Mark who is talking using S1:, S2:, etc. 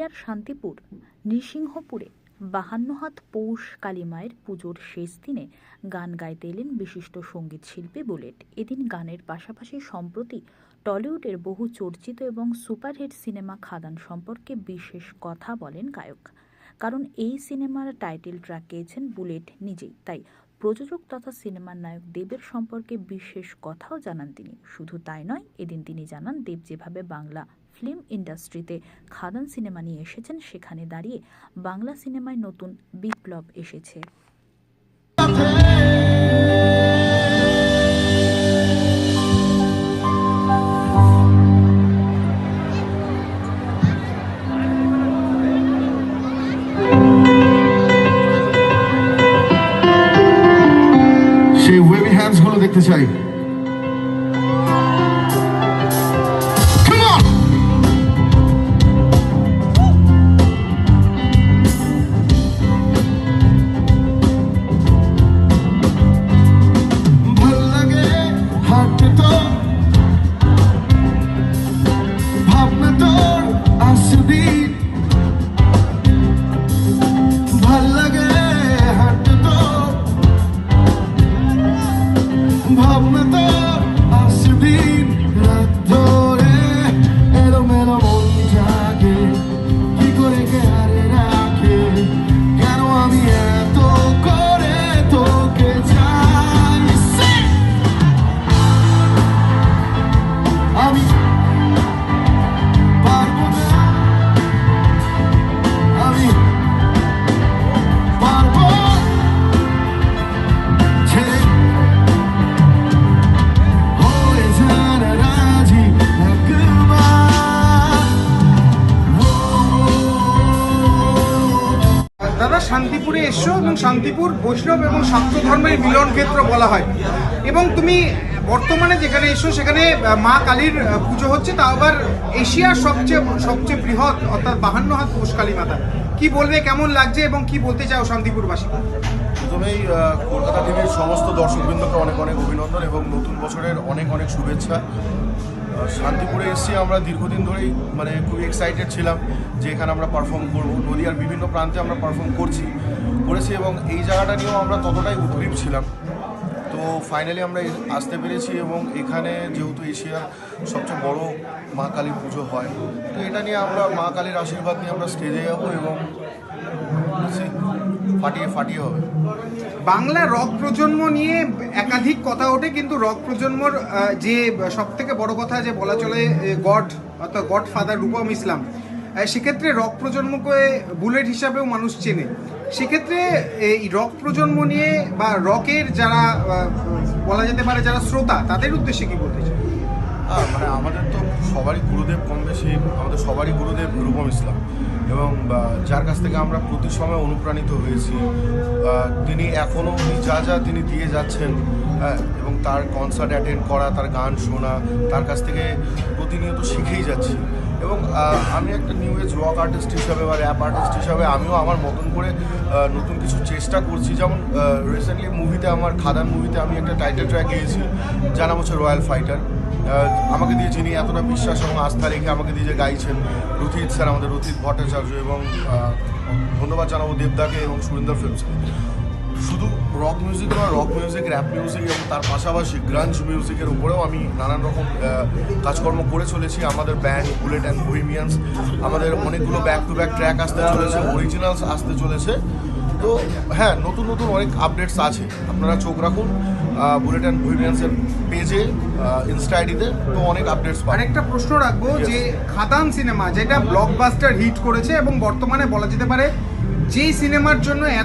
S1: নদিয়ার শান্তিপুর, নৃসিংহপুরে বাহান্ন হাত পৌষ কালীমায়ের পুজোর শেষ দিনে গান গাইতে এলেন বিশিষ্ট সংগীত শিল্পী বুলেট। এদিন গানের পাশাপাশি সম্প্রতি টলিউডের বহু চর্চিত এবং সুপারহিট সিনেমা খাদান সম্পর্কে বিশেষ কথা বলেন গায়ক। কারণ এই সিনেমার টাইটেল ট্র্যাক গেয়েছেন বুলেট নিজেই। তাই প্রযোজক তথা সিনেমার নায়ক দেবের সম্পর্কে বিশেষ কথাও জানান তিনি। শুধু তাই নয়, এদিন তিনি জানান, দেব যেভাবে বাংলা ফিল্ম ইন্ডাস্ট্রিতে খাদান সিনেমা নিয়ে এসেছেন। সেখানে দাঁড়িয়ে বাংলা সিনেমায় নতুন বিপ্লব এসেছে।
S2: দেখতে চাই।
S3: দাদা, শান্তিপুরে এসছো এবং শান্তিপুর, বৈষ্ণব এবং শাক্ত ধর্মের মিলন ক্ষেত্র বলা হয়। এবং তুমি বর্তমানে যেখানে এসো, সেখানে মা কালীর পুজো হচ্ছে তা আবার এশিয়ার সবচেয়ে সবচেয়ে বৃহৎ, অর্থাৎ বাহান্ন হাত পোষ কালী মাতা। কি বলবে, কেমন লাগছে এবং কি বলতে চাও শান্তিপুরবাসী?
S4: প্রথমেই কলকাতা টিভির সমস্ত দর্শকবৃন্দকে অনেক অনেক অভিনন্দন এবং নতুন বছরের অনেক অনেক শুভেচ্ছা। শান্তিপুরে এসেছি আমরা দীর্ঘদিন ধরেই মানে খুবই এক্সাইটেড ছিলাম যে এখানে আমরা পারফর্ম করব। নদীয়ার বিভিন্ন প্রান্তে আমরা পারফর্ম করছি। করেছি এবং এই জায়গাটা নিয়েও আমরা ততটাই উদ্গ্রীব ছিলাম। তো ফাইনালি আমরা আসতে পেরেছি এবং এখানে যেহেতু এশিয়ার সবচেয়ে বড় মা কালীর পুজো হয়, তো এটা নিয়ে আমরা মা কালীর আশীর্বাদ নিয়ে আমরা স্টেজে যাব এবং ফাটিয়ে ফাটিয়ে হবে।
S3: বাংলা রক প্রজন্ম নিয়ে একাধিক কথা ওঠে, কিন্তু রক প্রজন্মর যে সব থেকে বড় কথা যে বলা চলে গড, অর্থাৎ গড ফাদার রূপম ইসলাম সেক্ষেত্রে রক প্রজন্মকে বুলেট হিসাবেও মানুষ চেনে। সেক্ষেত্রে এই রক প্রজন্ম নিয়ে বা রকের যারা বলা যেতে পারে যারা শ্রোতা, তাদের উদ্দেশ্যে কি বলতে চাই
S4: মানে আমাদের তো সবারই গুরুদেব কম বেশি, আমাদের সবারই গুরুদেব রূপম ইসলাম। এবং যার কাছ থেকে আমরা প্রতি সময় অনুপ্রাণিত হয়েছি তিনি এখনও যা যা তিনি দিয়ে যাচ্ছেন হ্যাঁ এবং তার কনসার্ট অ্যাটেন্ড করা, তার গান শোনা, তার কাছ থেকে প্রতিনিয়ত শিখেই যাচ্ছি। এবং আমি একটা নিউ এজ রক আর্টিস্ট হিসাবে বা র্যাপ আর্টিস্ট হিসাবে আমিও আমার মতন করে নতুন কিছু চেষ্টা করছি। যেমন রিসেন্টলি মুভিতে আমার খাদান মুভিতে আমি একটা টাইটেল ট্র্যাক গিয়েছি যার নাম হচ্ছে রয়্যাল ফাইটার আমাকে দিয়ে যিনি এতটা বিশ্বাস এবং আস্থা রেখে আমাকে দিয়ে যে গাইছেন, রুথিত স্যার, আমাদের রুথিত ভট্টাচার্য এবং ধন্যবাদ জানাব দেবদাকে এবং সুরেন্দ্র ফিল্মসকে শুধু রক মিউজিক নয় রক মিউজিক র্যাপ মিউজিক এবং তার পাশাপাশি গ্রাঞ্জ মিউজিকের উপরেও আমি নানান রকম কাজকর্ম করে চলেছি। আমাদের ব্যান্ড বুলেট অ্যান্ড বহিমিয়ান্স আমাদের অনেকগুলো ব্যাক টু ব্যাক ট্র্যাক আসতে চলেছে অরিজিনালস আসতে চলেছে। তো হ্যাঁ নতুন নতুন অনেক আপডেটস আছে। আপনারা চোখ রাখুন বুলেট অ্যান্ড বহিমিয়ান্সের পেজে ইনস্টা আইডিতে তো অনেক আপডেটস পাবেন।
S3: একটা প্রশ্ন রাখব যে খাতান সিনেমা যেটা ব্লকবাস্টার হিট করেছে এবং বর্তমানে বলা যেতে পারে যেই সিনেমার জন্য এত